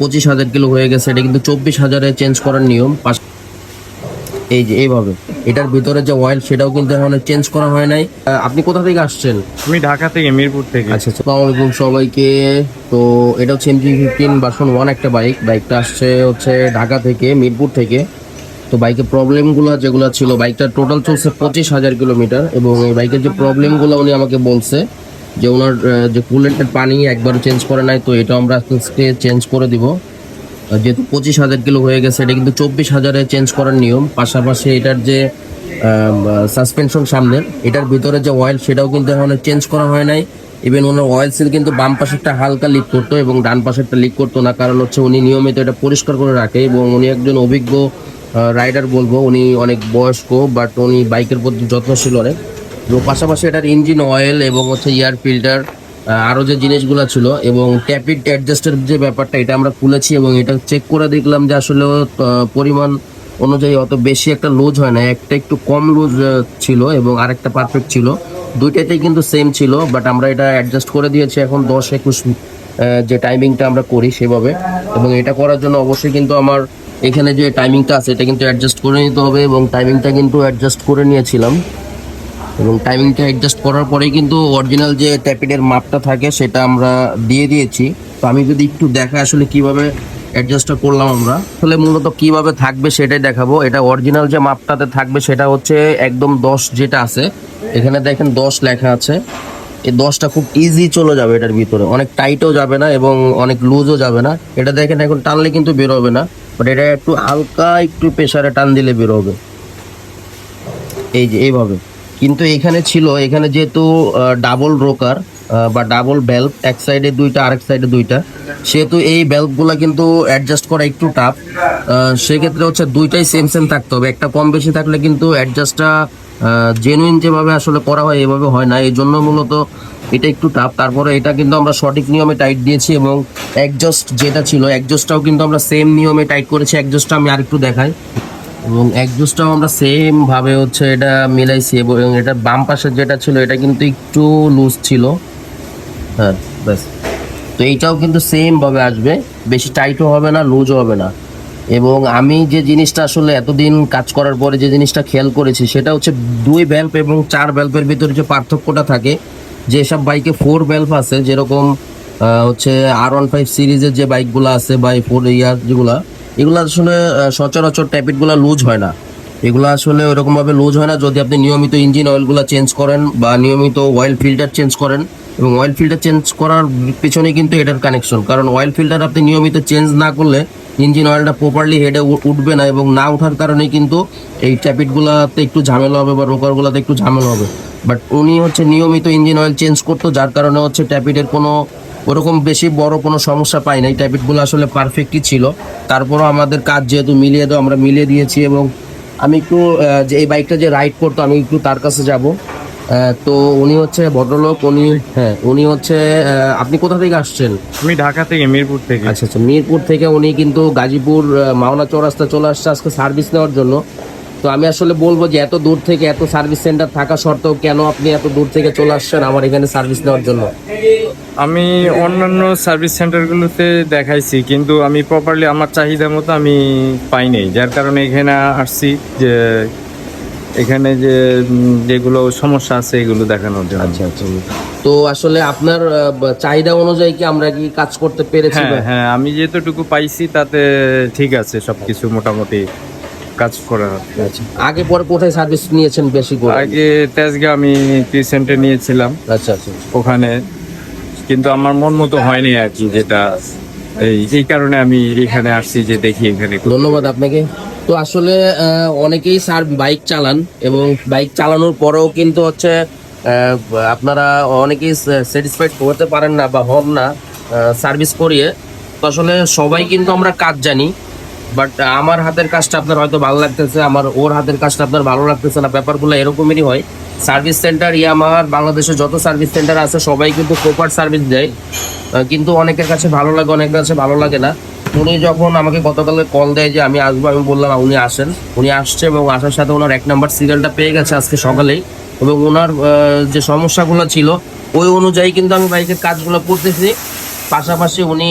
পঁচিশ হাজার কিলো হয়ে গেছে এটা কিন্তু চব্বিশ হাজারে চেঞ্জ করার নিয়ম। এই যে এইভাবে। এটার ভিতরে যে অয়েল সেটাও কিন্তু এখন চেঞ্জ করা হয় নাই। আপনি কোথা থেকে আসছেন? আমি ঢাকা থেকে মিরপুর থেকে। আচ্ছা আচ্ছা। আসসালামু আলাইকুম সবাইকে। তো এটা হচ্ছে M G fifteen version one একটা বাইক বাইকটা আসছে হচ্ছে ঢাকা থেকে মিরপুর থেকে। তো বাইকের প্রবলেমগুলো যেগুলো ছিল বাইকটা টোটাল চলছে পঁচিশ হাজার কিলোমিটার এবং এই বাইকের যে প্রবলেমগুলো উনি আমাকে বলছে যে ওনার যে কুলেন্টের পানি একবার চেঞ্জ করে নাই, তো এটা আমরা আজকে চেঞ্জ করে দিব। যেহেতু পঁচিশ হাজার কিলো হয়ে গেছে, এটা কিন্তু চব্বিশ হাজারে চেঞ্জ করার নিয়ম। পাশাপাশি এটার যে সাসপেনশন সামনের, এটার ভিতরে যে অয়েল সেটাও কিন্তু এখন চেঞ্জ করা হয় নাই। ইভেন ওনার অয়েল সিল কিন্তু বাম পাশেরটা হালকা লিক করতো এবং ডান পাশেরটা লিক করতো না, কারণ হচ্ছে উনি নিয়মিত এটা পরিষ্কার করে রাখে এবং উনি একজন অভিজ্ঞ রাইডার বলব, উনি অনেক বয়স্ক বাট উনি বাইকের প্রতি যত্নশীল অনেক। এবং পাশাপাশি এটার ইঞ্জিন অয়েল এবং হচ্ছে এয়ার ফিল্টার আরও যে জিনিসগুলো ছিল এবং ট্যাপিড অ্যাডজাস্টের যে ব্যাপারটা, এটা আমরা খুলেছি এবং এটা চেক করে দেখলাম যে আসলে পরিমাণ অনুযায়ী অত বেশি একটা লুজ হয় না। একটা একটু কম লুজ ছিল এবং আরেকটা পারফেক্ট ছিল। দুইটাতেই কিন্তু সেম ছিল বাট আমরা এটা অ্যাডজাস্ট করে দিয়েছি এখন দশ একুশ যে টাইমিংটা আমরা করি সেভাবে। এবং এটা করার জন্য অবশ্যই কিন্তু আমার এখানে যে টাইমিংটা আছে, এটা কিন্তু অ্যাডজাস্ট করে নিতে হবে এবং টাইমিংটা কিন্তু অ্যাডজাস্ট করে নিয়েছিলাম। এবং টাইমিংটা অ্যাডজাস্ট করার পরেই কিন্তু অরিজিনাল যে ট্যাপিডের মাপটা থাকে সেটা আমরা দিয়ে দিয়েছি। তো আমি যদি একটু দেখা আসলে কীভাবে অ্যাডজাস্টটা করলাম আমরা। আসলে মূলত কীভাবে থাকবে সেটাই দেখাবো। এটা অরিজিনাল যে মাপটাতে থাকবে সেটা হচ্ছে একদম দশ যেটা আছে। এখানে দেখেন দশ লেখা আছে। এই দশটা খুব ইজি চলে যাবে এটার ভিতরে। অনেক টাইটও যাবে না এবং অনেক লুজও যাবে না। এটা দেখেন এখন টানলে কিন্তু বেরোবে না। বাট এটা একটু হালকা একটু প্রেশারে টান দিলে বেরোবে। এই যে এইভাবে। কিন্তু এখানে ছিল, এখানে যেহেতু ডাবল রোকার বা ডাবল ভ্যালভ এক সাইডে দুইটা, আরেক সাইডে দুইটা, সেহেতু এই ভ্যালভগুলো কিন্তু অ্যাডজাস্ট করা একটু টাফ সেক্ষেত্রে হচ্ছে দুইটাই সেম সেম থাকতে হবে। একটা কম বেশি থাকলে কিন্তু অ্যাডজাস্টটা জেনুইন যেভাবে আসলে করা হয়, এভাবে হয় না। এই জন্য মূলত এটা একটু টাফ তারপরে এটা কিন্তু আমরা সঠিক নিয়মে টাইট দিয়েছি এবং একজস্ট যেটা ছিল একজস্টটাও কিন্তু আমরা সেম নিয়মে টাইট করেছি। একজস্টটা আমি আরেকটু দেখাই। এবং একজোসটাও আমরা সেম ভাবে হচ্ছে এটা মিলাইছি এবং এটা বাম পাশের যেটা ছিল, এটা কিন্তু একটু লুজ ছিল। হ্যাঁ ব্যাস। তো এইটাও কিন্তু সেম ভাবে আসবে। বেশি টাইটও হবে না লুজও হবে না। এবং আমি যে জিনিসটা আসলে এতদিন কাজ করার পরে যে জিনিসটা খেয়াল করেছি, সেটা হচ্ছে দুই ভ্যালভ এবং চার ভ্যালভের ভিতরে যে পার্থক্যটা থাকে যেসব বাইকে ফোর ভ্যালভ আছে, যেরকম হচ্ছে আর ওয়ান ফাইভ সিরিজের যে বাইকগুলো আছে বা ফোর ইয়ার যেগুলা এগুলো আসলে সচরাচর ট্যাপিটগুলো লুজ হয় না। এগুলো আসলে ওরকম ভাবে লুজ হয় না যদি আপনি নিয়মিত ইঞ্জিন অয়েলগুলো চেঞ্জ করেন বা নিয়মিত অয়েল ফিল্টার চেঞ্জ করেন। এবং অয়েল ফিল্টার চেঞ্জ করার পিছনে কিন্তু এটার কানেকশন কারণ অয়েল ফিল্টার আপনি নিয়মিত চেঞ্জ না করলে ইঞ্জিন অয়েলটা প্রপারলি হেডে উঠবে না এবং না ওঠার কারণে কিন্তু এই ট্যাপিটগুলোতে একটু ঝামেলা হবে বা রোকারগুলোতে একটু ঝামেলা হবে। বাট উনি হচ্ছে নিয়মিত ইঞ্জিন অয়েল চেঞ্জ করতো, যার কারণে হচ্ছে ট্যাপিটের কোনো ওরকম বেশি বড় কোনো সমস্যা পাই নাই। ট্যাপিটগুলো আসলে পারফেক্টই ছিল। তারপরও আমাদের কাজ যেহেতু মিলিয়ে দাও আমরা মিলিয়ে দিয়েছি এবং আমি একটু যে এই বাইকটা যে রাইড করতো আমি একটু তার কাছে যাব। তো উনি হচ্ছে ভদ্রলোক উনি হ্যাঁ উনি হচ্ছে আপনি কোথা থেকে আসছেন? আমি ঢাকা থেকে মিরপুর থেকে। আচ্ছা আচ্ছা মিরপুর থেকে উনি কিন্তু গাজীপুর মাওনা চৌরাস্তা চলে আসছে আজকে সার্ভিস নেওয়ার জন্য। তো আমি আসলে বলব যে এত দূর থেকে এত সার্ভিস সেন্টার থাকা সত্ত্বেও কেন আপনি এত দূর থেকে চলে আসছেন আমার এখানে সার্ভিস নেওয়ার জন্য? আমি অন্যান্য সার্ভিস সেন্টারগুলোতে দেখাইছি কিন্তু আমি প্রপারলি আমার চাহিদা মতো আমি পাই নাই। যার কারণে এখানে আসছি যে এখানে যে যেগুলো সমস্যা আছে এগুলো দেখানোর জন্য। আচ্ছা আচ্ছা। তো আসলে আপনার চাহিদা অনুযায়ী কি আমরা কি কাজ করতে পেরেছি হ্যাঁ হ্যাঁ আমি যেতটুকু পাইছি তাতে ঠিক আছে সবকিছু মোটামুটি কাজ করা আচ্ছা। আগে পরে কোথায় সার্ভিস নিয়েছেন বেশি করে? আগে তেজগাঁ আমি ক্রিসেন্টে নিয়েছিলাম। আচ্ছা আচ্ছা। ওখানে কিন্তু আমার মন মতো হয়নি আর কি যেটা এই কারণে আমি এখানে আসছি যে দেখি এখানে ধন্যবাদ আপনাকে। তো আসলে অনেকেই স্যার বাইক চালান এবং বাইক চালানোর পরেও কিন্তু হচ্ছে আপনারা অনেকেই স্যাটিসফাইড করতে পারেন না বা হন না সার্ভিস করিয়ে। তো আসলে সবাই কিন্তু আমরা কাজ জানি বাট আমার হাতের কাজটা আপনার হয়তো ভালো লাগতেছে, আমার ওর হাতের কাজটা আপনার ভালো লাগতেছে না, ব্যাপারগুলো এরকমেরই হয়। সার্ভিস সেন্টার, ইয়ামাহার বাংলাদেশে যত সার্ভিস সেন্টার আছে, সবাই কিন্তু প্রপার সার্ভিস দেয়। কিন্তু অনেকের কাছে ভালো লাগে, অনেকের কাছে ভালো লাগে না। উনি যখন আমাকে গতকালে কল দেয় যে, আমি আসব, আমি বললাম, উনি আসেন। উনি আসছে এবং আসার সাথে ওনার এক নাম্বার সিরিয়ালটা পেয়ে গেছে আজকে সকালেই। এবং ওনার যে সমস্যাগুলো ছিল, ওই অনুযায়ী কিন্তু আমি বাইকের কাজগুলো করতেছি। পাশাপাশি উনি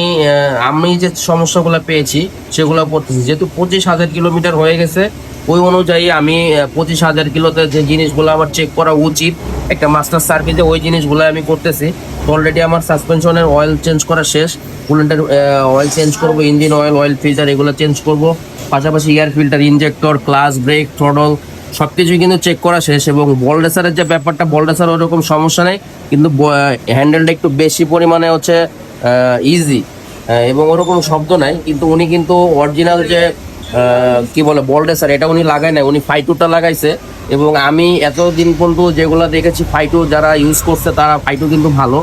আমি যে সমস্যাগুলো পেয়েছি, সেগুলো পড়তেছি যেহেতু পঁচিশ হাজার কিলোমিটার হয়ে গেছে, ওই অনুযায়ী আমি পঁচিশ হাজার কিলোতে যে জিনিসগুলো আমার চেক করা উচিত, একটা মাস্টার সার্ভিসে ওই জিনিসগুলো আমি করতেছি। অলরেডি আমার সাসপেনশনের অয়েল চেঞ্জ করা শেষ কুলেন্টের অয়েল চেঞ্জ করব ইঞ্জিন অয়েল অয়েল ফিল্টার এগুলো চেঞ্জ করব। পাশাপাশি air filter injector clutch brake throttle সব কিছুই কিন্তু চেক করা শেষ এবং বল রেসারের যে ব্যাপারটা বল ওরকম সমস্যা নেই, কিন্তু হ্যান্ডেলটা একটু বেশি পরিমাণে হচ্ছে ইজি এবং ওরকম শব্দ নাই, কিন্তু উনি কিন্তু অরিজিনাল যে কি বলে বল রেসার এটা উনি লাগায় না উনি ফাইটুটা লাগাইছে। এবং আমি এতদিন পর্যন্ত যেগুলো দেখেছি ফাইটু যারা ইউজ করছে, তারা ফাইটু কিন্তু ভালো।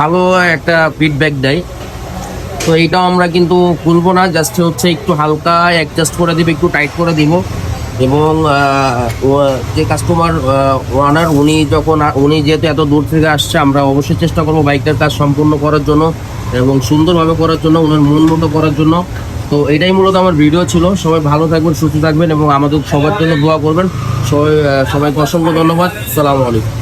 ভালো একটা ফিডব্যাক দেয়। তো এইটাও আমরা কিন্তু খুলবো না জাস্ট হচ্ছে একটু হালকা অ্যাডজাস্ট করে দিব, একটু টাইট করে দিব। এবং যে কাস্টমার ওনার উনি যখন উনি যেহেতু এত দূর থেকে আসছে, আমরা অবশ্যই চেষ্টা করব বাইকটার কাজ সম্পূর্ণ করার জন্য এবং সুন্দরভাবে করার জন্য ওনার মন মতো করার জন্য। তো এটাই মূলত আমার ভিডিও ছিল। সবাই ভালো থাকবেন, সুস্থ থাকবেন এবং আমাদের সবার জন্য দোয়া করবেন। সবাই সবাইকে অসংখ্য ধন্যবাদ। সালামু আলাইকুম।